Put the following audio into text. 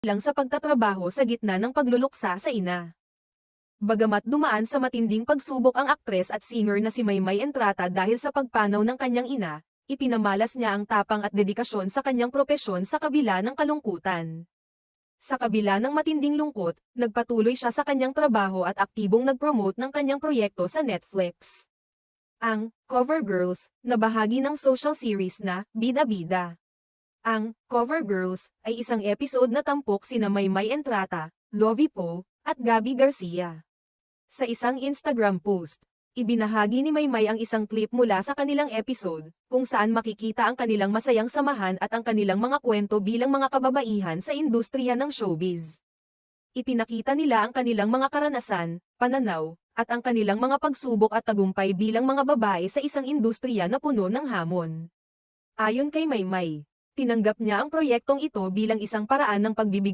lang sa pagtatrabaho sa gitna ng pagluluksa sa ina. Bagamat dumaan sa matinding pagsubok ang aktres at singer na si Maymay Entrata dahil sa pagpanaw ng kanyang ina, ipinamalas niya ang tapang at dedikasyon sa kanyang propesyon sa kabila ng kalungkutan. Sa kabila ng matinding lungkot, nagpatuloy siya sa kanyang trabaho at aktibong nag-promote ng kanyang proyekto sa Netflix. Ang Cover Girls na bahagi ng social series na Bida Bida. Ang Cover Girls ay isang episode na tampok sina Maymay Entrata, Lovie Poe, at Gabby Garcia. Sa isang Instagram post, ibinahagi ni Maymay ang isang clip mula sa kanilang episode, kung saan makikita ang kanilang masayang samahan at ang kanilang mga kwento bilang mga kababaihan sa industriya ng showbiz. Ipinakita nila ang kanilang mga karanasan, pananaw, at ang kanilang mga pagsubok at tagumpay bilang mga babae sa isang industriya na puno ng hamon. Ayon kay Maymay, tinanggap niya ang proyektong ito bilang isang paraan ng pagbibigay